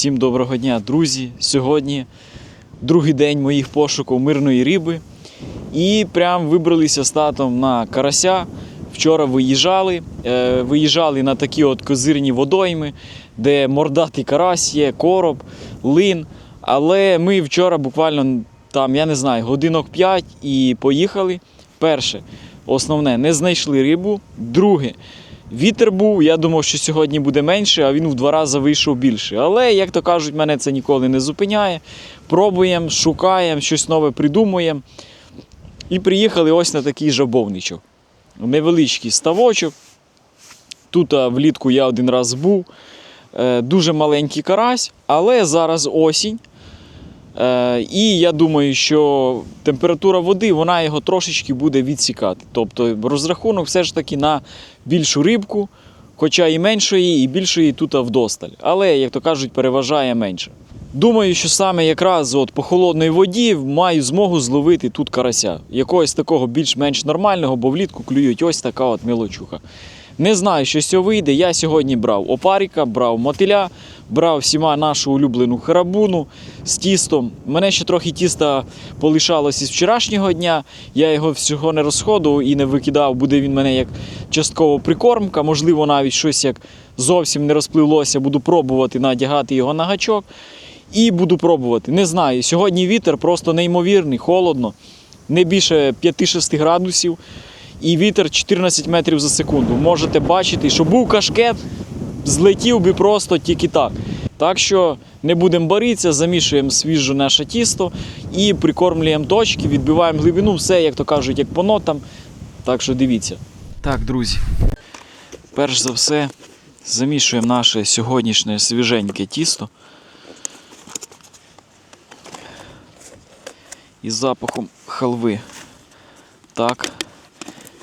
Всім доброго дня, друзі! Сьогодні другий день моїх пошуків мирної риби. І прям вибралися з татом на карася. Вчора виїжджали. Е, виїжджали на такі от козирні водойми, де мордатий карась є, короб, лин. Але ми вчора буквально там, я не знаю, годинок 5 і поїхали. Перше, основне, не знайшли рибу. Друге, Вітер був, я думав, що сьогодні буде менше, а він в два рази вийшов більше. Але, як то кажуть, мене це ніколи не зупиняє. Пробуємо, шукаємо, щось нове придумуємо. І приїхали ось на такий жабовничок. Невеличкий ставочок. Тут влітку я один раз був. Е, Дуже маленький карась, але зараз осінь. Е, І я думаю, що температура води вона його трошечки буде відсікати. Тобто розрахунок все ж таки на більшу рибку, хоча і меншої, і більшої тут вдосталь. Але, як то кажуть, переважає менше. Думаю, що саме якраз от по холодній воді маю змогу зловити тут карася. Якогось такого більш-менш нормального, бо влітку клюють ось така от мілочуха. Не знаю, що цього вийде. Я сьогодні брав опаріка, брав мотиля, брав всіма нашу улюблену харабуну з тістом. Мене ще трохи тіста полишалось із вчорашнього дня. Я його всього не розходував і не викидав. Буде він мене як частково прикормка. Можливо, навіть щось як зовсім не розпливлося. Буду пробувати надягати його на гачок. І буду пробувати. Не знаю. Сьогодні вітер просто неймовірний, холодно, не більше 5-6 градусів. І вітер 14 метрів за секунду. Можете бачити, що був кашкет, злетів би просто тільки так. Так що не будемо боритися, замішуємо свіже наше тісто і прикормлюємо точки, відбиваємо глибину, все, як то кажуть, як по нотам. Так що дивіться. Так, друзі. Перш за все, замішуємо наше сьогоднішнє свіженьке тісто. Із запахом халви. Так.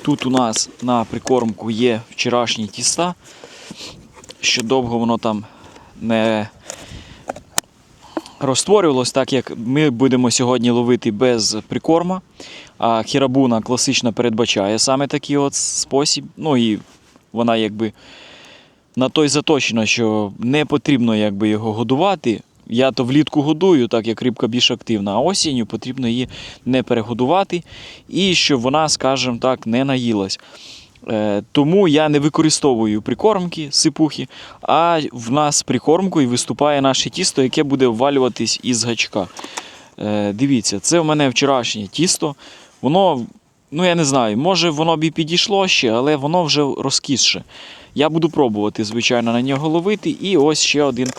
Тут у нас на прикормку є вчорашні тіста, що довго воно там не розтворювалось, так як ми будемо сьогодні ловити без прикорма. А хірабуна класично передбачає саме такий от спосіб. Ну і вона якби на той заточена, що не потрібно якби його годувати. Я то влітку годую, так як рибка більш активна, а осінню потрібно її не перегодувати і щоб вона, скажімо так, не наїлась. Е, Тому я не використовую прикормки, сипухи, а в нас прикормкою виступає наше тісто, яке буде ввалюватись із гачка. Е, Дивіться, це в мене вчорашнє тісто. Воно, ну я не знаю, може воно б і підійшло ще, але воно вже розкисше. Я буду пробувати, звичайно, на нього ловити. І ось ще один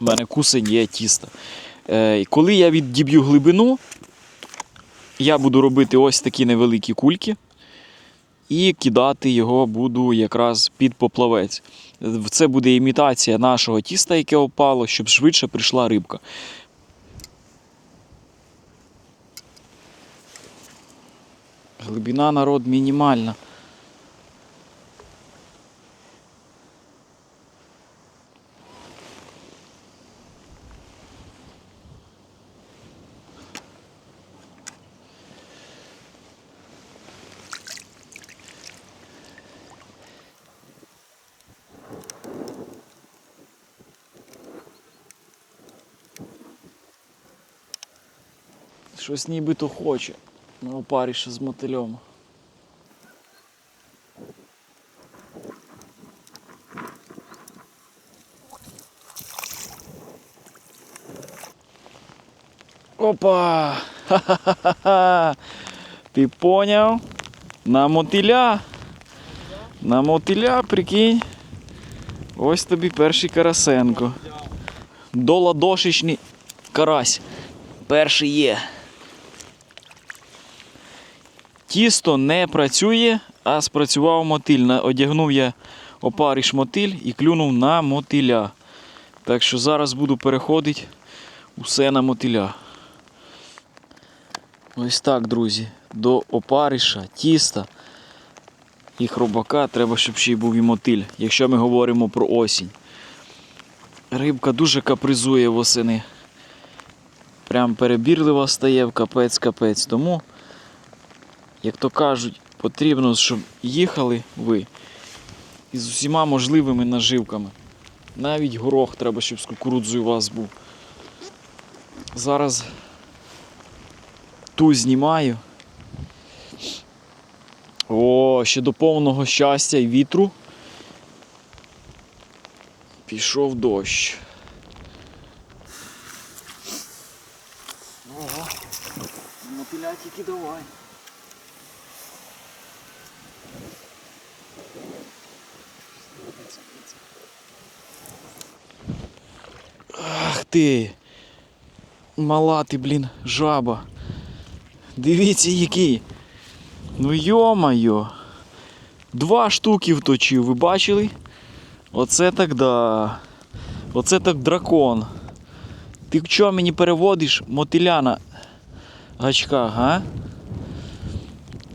у мене кусень є тіста. Е, коли я віддіб'ю глибину, я буду робити ось такі невеликі кульки і кидати його буду якраз під поплавець. Це буде імітація нашого тіста, яке опало, щоб швидше прийшла рибка. Глибина народ мінімальна. Щось нібито хоче на опаріше з мотильом. Опа! Ха-ха-ха-ха! Ти поняв? На мотиля. На мотиля, прикинь. Ось тобі перший карасенко. Доладошечний карась. Перший є. Тісто не працює, а спрацював мотиль. Одягнув я опариш мотиль і клюнув на мотиля. Так що зараз буду переходити усе на мотиля. Ось так, друзі. До опариша, тіста і хробака треба, щоб ще й був і мотиль, якщо ми говоримо про осінь. Рибка дуже капризує восени. Прям перебірлива стає в капець-капець. Тому, як то кажуть, потрібно, щоб їхали ви із усіма можливими наживками. Навіть горох треба, щоб з кукурудзою у вас був. Зараз ту знімаю. О, ще до повного щастя і вітру. Пішов дощ. Ого, мотиля тільки давай. Ти! Мала ти, блін, жаба. Дивіться який. Ну йо-майо. Два штуки вточив, ви бачили? Оце так да. Оце так дракон. Ти що мені переводиш мотиля на гачках, га?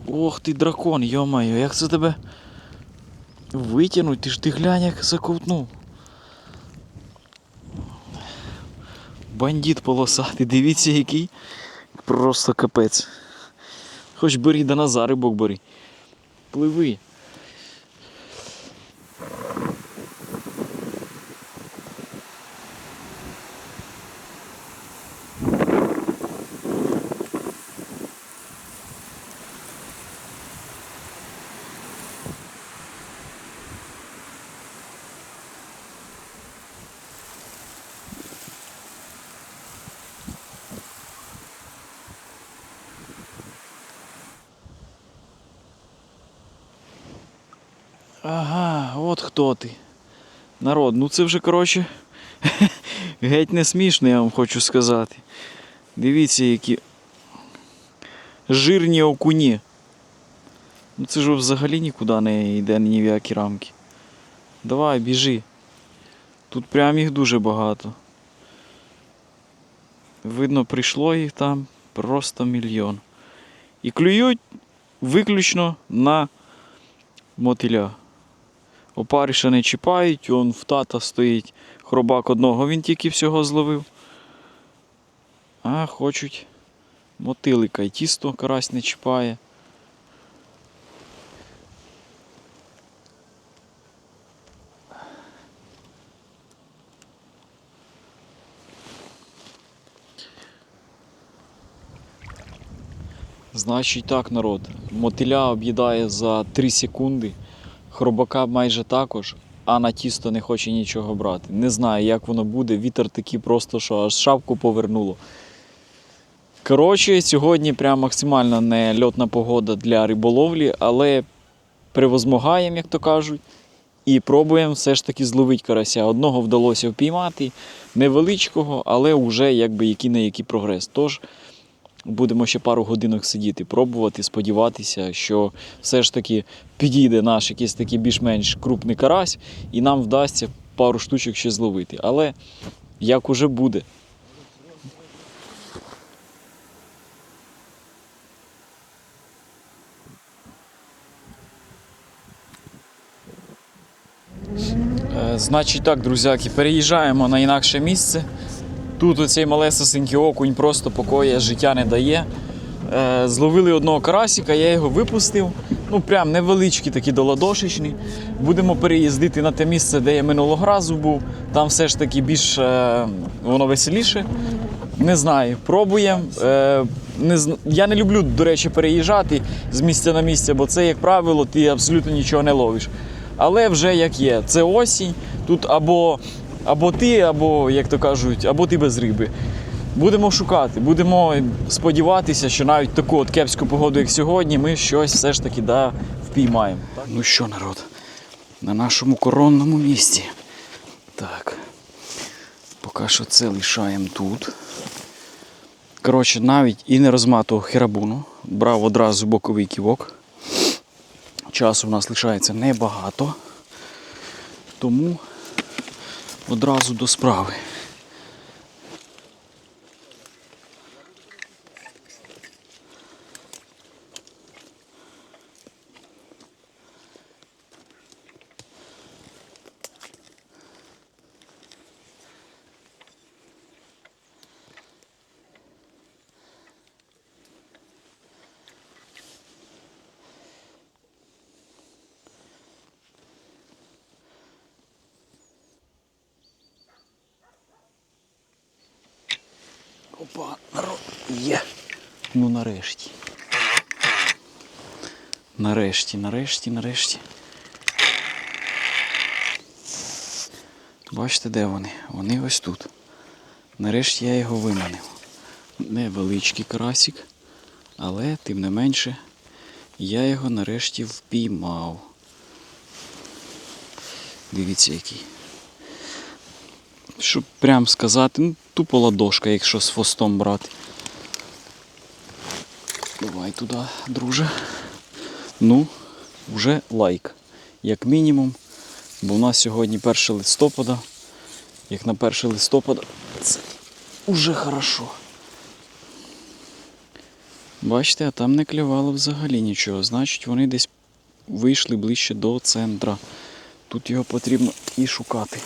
Ох ти дракон, йо-майо, як це тебе витягнуть? Ти ж ти глянь, як заковтнув. Бандит полосатий, дивіться який. Просто капець. Хоч бери да назад рибок бери. Пливи. Ага, от хто ти. Народ, ну це вже, коротше, геть не смішно, я вам хочу сказати. Дивіться, які жирні окуні. Ну це ж взагалі нікуди не йде ні в які рамки. Давай, біжи. Тут прям їх дуже багато. Видно, прийшло їх там просто мільйон. І клюють виключно на мотиля. Опариша не чіпають, он в тата стоїть хробак одного, він тільки всього зловив. А хочуть мотилика і тісто карась не чіпає. Значить так, народ. Мотиля об'їдає за 3 секунди. Хробака майже також, а на тісто не хоче нічого брати. Не знаю, як воно буде. Вітер такий просто, що аж шапку повернуло. Коротше, сьогодні прям максимально не льотна погода для риболовлі, але превозмогаємо, як то кажуть, і пробуємо все ж таки зловити карася. Одного вдалося впіймати, невеличкого, але вже якби який на який прогрес. Тож будемо ще пару годинок сидіти, пробувати, сподіватися, що все ж таки підійде наш якийсь такий більш-менш крупний карась, і нам вдасться пару штучок ще зловити. Але як уже буде. Е, Значить так, друзяки, переїжджаємо на інакше місце. Тут оцей малесенький окунь просто покоя життя не дає. Е, Зловили одного карасика, я його випустив. Ну, прям невеличкий, такий доладошечний. Будемо переїздити на те місце, де я минулого разу був. Там все ж таки більш е, воно веселіше. Не знаю, пробуємо. Е, не, я не люблю, до речі, переїжджати з місця на місце, бо це, як правило, ти абсолютно нічого не ловиш. Але вже як є, це осінь, тут або, або ти, або, як то кажуть, або ти без риби. Будемо шукати, будемо сподіватися, що навіть таку от кепську погоду, як сьогодні, ми щось все ж таки да, впіймаємо. Ну що, народ, на нашому коронному місці. Так. Поки що це лишаємо тут. Коротше, навіть і не розматував херабуну. Брав одразу боковий ківок. Часу у нас лишається небагато. Тому одразу до справи. Народ. Є. Ну нарешті. Нарешті, нарешті, нарешті. Бачите, де вони? Вони ось тут. Нарешті я його виманив. Невеличкий карасик, але тим не менше я його нарешті впіймав. Дивіться який. Щоб прям сказати, ну, тупо ладошка, якщо з хвостом брати. Давай туди, друже. Ну, вже лайк. Як мінімум. Бо в нас сьогодні 1 листопада. Як на 1 листопада, це вже хорошо. Бачите, а там не клювало взагалі нічого. Значить, вони десь вийшли ближче до центра. Тут його потрібно і шукати.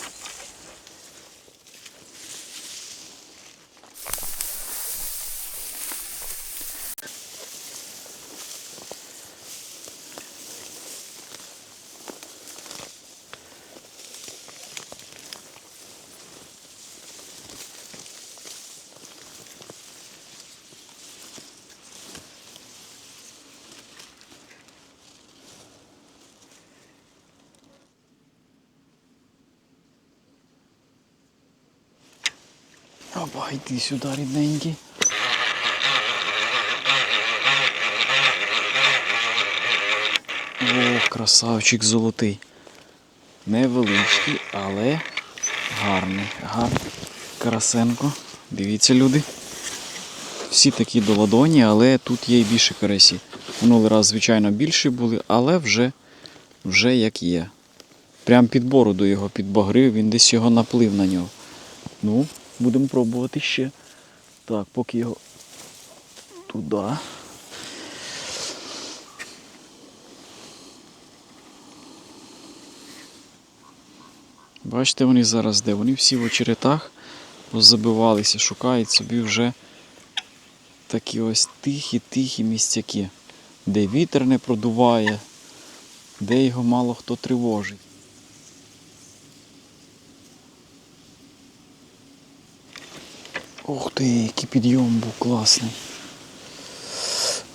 Опа, йди сюди, рідненький. О, красавчик золотий. Невеличкий, але гарний. Гарний. Карасенко. Дивіться, люди. Всі такі до ладоні, але тут є і більше карасі. Минулий раз, звичайно, більші були, але вже, вже як є. Прям під бороду його підбагрив, він десь його наплив на нього. Ну, будемо пробувати ще. Так, поки його туди. Бачите, вони зараз де? Вони всі в очеретах позабивалися, шукають собі вже такі ось тихі-тихі місцяки, де вітер не продуває, де його мало хто тривожить. Ух ти, який підйом був класний.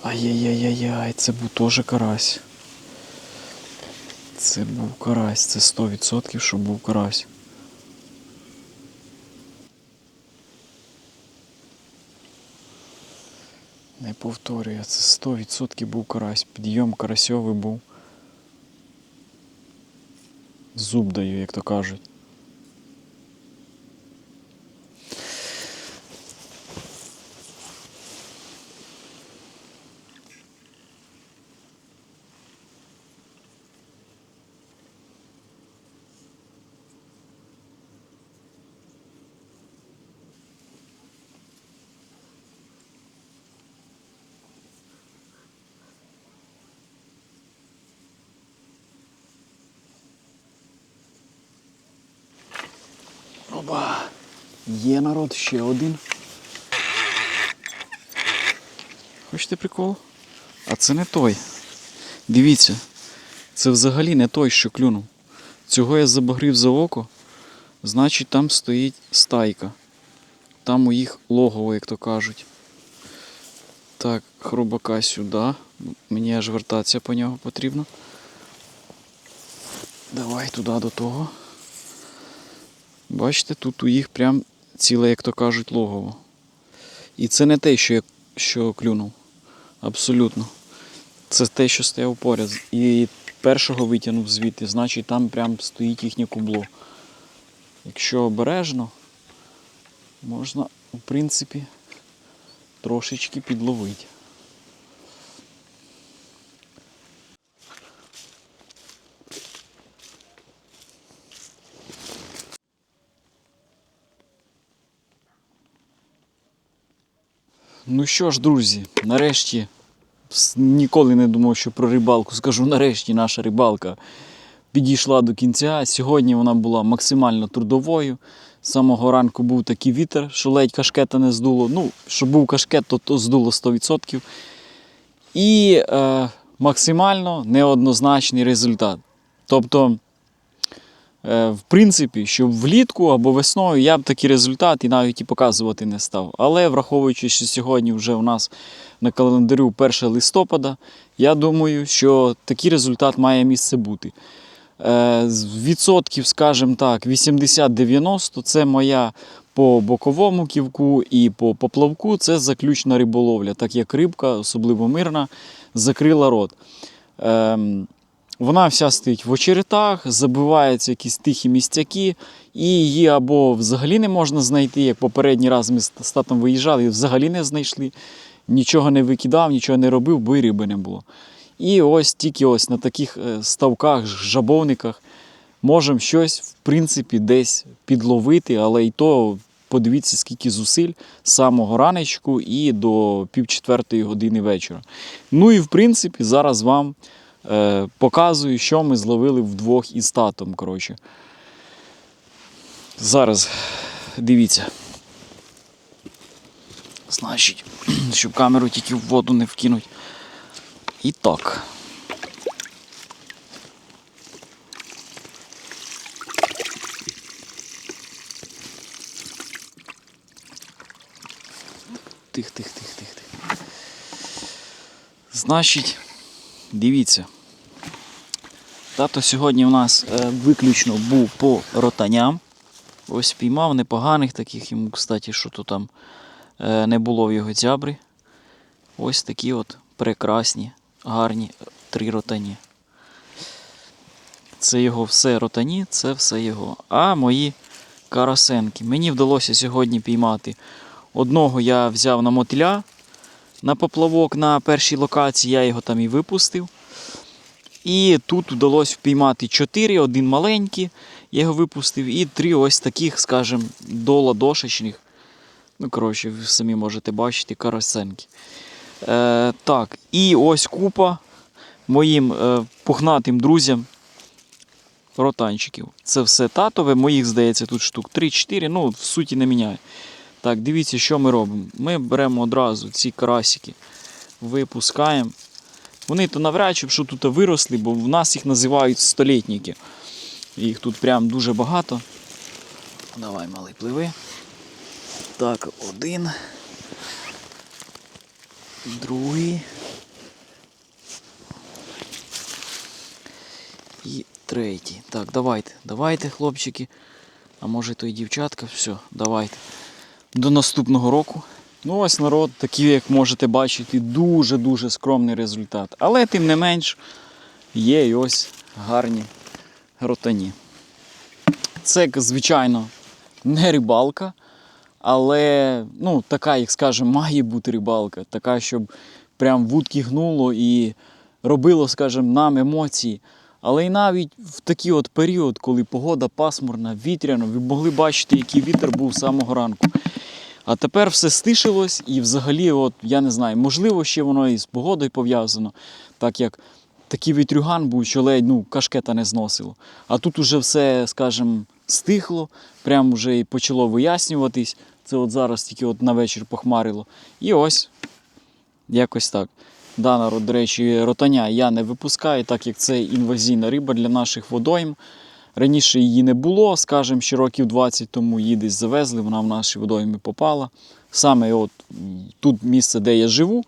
Ай-яй-яй-яй, це був теж карась. Це був карась, це 100% що був карась. Не повторюю, це 100% був карась. Підйом карасьовий був. Зуб даю, як то кажуть. Є народ ще один. Хочете прикол? А це не той. Дивіться, це взагалі не той, що клюнув. Цього я забагрив за око. Значить, там стоїть стайка. Там у їх логово, як то кажуть. Так, хробака сюди. Мені аж вертатися по нього потрібно. Давай туди до того. Бачите, тут у їх прям ціле, як то кажуть, логово. І це не те, що я що клюнув. Абсолютно. Це те, що стояв поряд. І першого витягнув звідти, значить там прям стоїть їхнє кубло. Якщо обережно, можна, в принципі, трошечки підловити. Ну що ж, друзі, нарешті ніколи не думав, що про рибалку скажу. Нарешті наша рибалка підійшла до кінця. Сьогодні вона була максимально трудовою. З самого ранку був такий вітер, що ледь кашкета не здуло. Ну, що був кашкет, то, то здуло 100%. І е, максимально неоднозначний результат. Тобто В принципі, щоб влітку або весною я б такий результат і навіть і показувати не став. Але враховуючи, що сьогодні вже у нас на календарю 1 листопада, я думаю, що такий результат має місце бути. Е, з Відсотків, скажімо так, 80-90 це моя по боковому ківку і по поплавку це заключна риболовля, так як рибка, особливо мирна, закрила рот. Ем, вона вся стоїть в очеретах, забиваються якісь тихі місцяки, і її або взагалі не можна знайти, як попередній раз ми з татом виїжджали і взагалі не знайшли. Нічого не викидав, нічого не робив, бо і риби не було. І ось тільки ось на таких е, ставках, жабовниках можемо щось, в принципі, десь підловити, але і то подивіться, скільки зусиль з самого ранечку і до півчетвертої години вечора. Ну і в принципі, зараз вам е, показую, що ми зловили вдвох із татом. Коротше. Зараз дивіться. Значить, щоб камеру тільки в воду не вкинуть. І так. Тих, тих, тих, тих, тих. Значить, дивіться. Тато сьогодні у нас е, виключно був по ротаням. Ось піймав непоганих таких йому, кстати, що то там е, не було в його дзябрі. Ось такі от прекрасні, гарні е, три ротані. Це його все ротані, це все його. А мої карасенки. Мені вдалося сьогодні піймати. Одного я взяв на мотиля на поплавок на першій локації, я його там і випустив. І тут вдалося впіймати 4, один маленький, я його випустив, і три ось таких, скажімо, доладошечних. Ну, коротше, ви самі можете бачити карасенки. Е, так, і ось купа моїм е, пухнатим друзям ротанчиків. Це все татове, моїх, здається, тут штук 3-4, ну, в суті не міняє. Так, дивіться, що ми робимо. Ми беремо одразу ці карасики, випускаємо. Вони то навряд чи що тут виросли, бо в нас їх називають столітники. Їх тут прям дуже багато. Давай, малий, пливи. Так, один. Другий. І третій. Так, давайте, давайте, хлопчики. А може то і дівчатка. Все, давайте. До наступного року. Ну, ось народ, такий, як можете бачити, дуже-дуже скромний результат. Але тим не менш є і ось гарні ротані. Це, звичайно, не рибалка, але ну, така, як скажемо, має бути рибалка. Така, щоб прям вудки гнуло і робило, скажімо, нам емоції. Але і навіть в такий от період, коли погода пасмурна, вітряна, ви могли бачити, який вітер був з самого ранку. А тепер все стишилось і взагалі, от, я не знаю, можливо, ще воно і з погодою пов'язано, так як такий вітрюган був, що ледь ну, кашкета не зносило. А тут уже все, скажімо, стихло, прямо вже і почало вияснюватись. Це от зараз тільки от на вечір похмарило. І ось якось так. Да, народ, до речі, ротаня я не випускаю, так як це інвазійна риба для наших водойм. Раніше її не було, скажімо, ще років 20 тому її десь завезли, вона в наші водойми попала. Саме от тут місце, де я живу.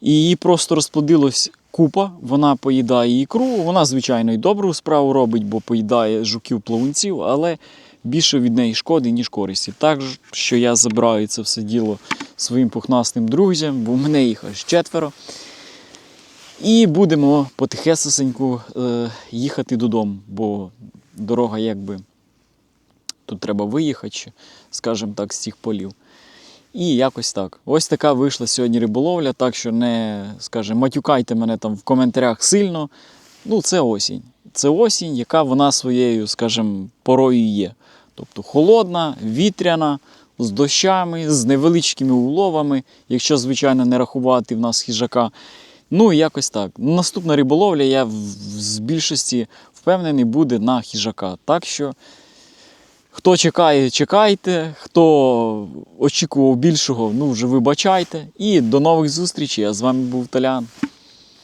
І її просто розплодилось купа, вона поїдає ікру. Вона, звичайно, і добру справу робить, бо поїдає жуків плавунців, але більше від неї шкоди, ніж користі. Так що я забираю це все діло своїм пухнастим друзям, бо в мене їх аж четверо. І будемо потихесеньку е, їхати додому, бо дорога якби тут треба виїхати, скажімо так, з цих полів. І якось так. Ось така вийшла сьогодні риболовля, так що не, скажімо, матюкайте мене там в коментарях сильно. Ну, це осінь. Це осінь, яка вона своєю, скажімо, порою є. Тобто холодна, вітряна, з дощами, з невеличкими уловами, якщо, звичайно, не рахувати в нас хижака. Ну і якось так. Наступна риболовля, я з більшості впевнений, буде на хижака. Так що, хто чекає, чекайте. Хто очікував більшого, ну вже вибачайте. І до нових зустрічей. Я з вами був Толян.